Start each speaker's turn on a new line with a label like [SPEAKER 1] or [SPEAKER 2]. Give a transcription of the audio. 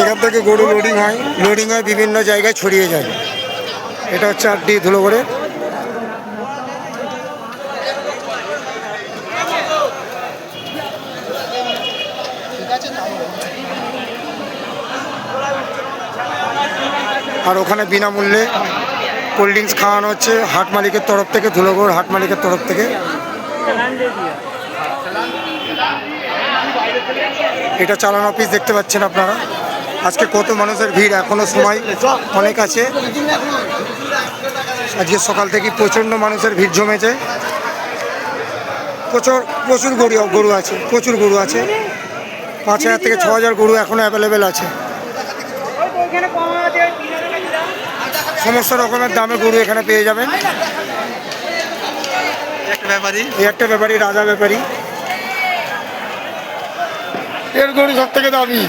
[SPEAKER 1] এখান থেকে গরু লোডিং হয় লোডিং হয় বিভিন্ন জায়গায় ছড়িয়ে যায়। এটা হচ্ছে আর আটটি ধুলোগড়ে আর ওখানে বিনামূল্যে কোল্ড ড্রিঙ্কস খাওয়ানো হচ্ছে, হাট মালিকের তরফ থেকে ধুলোগড় হাট মালিকের তরফ থেকে। এটা চালানো অফিস দেখতে পাচ্ছেন আপনারা। আজকে কত মানুষের ভিড় এখনও সময় অনেক আছে। আজকে সকাল থেকে প্রচণ্ড মানুষের ভিড় জমেছে। প্রচুর প্রচুর গরু গরু আছে প্রচুর গরু আছে। পাঁচ হাজার থেকে ছ হাজার গরু এখনও অ্যাভেলেবেল আছে। সমস্ত রকমের দামে গরু এখানে পেয়ে যাবেন।
[SPEAKER 2] একটা ব্যাপারই
[SPEAKER 1] এই একটা ব্যাপারী রাজা ব্যাপারী। এর গরু সব থেকে দামি।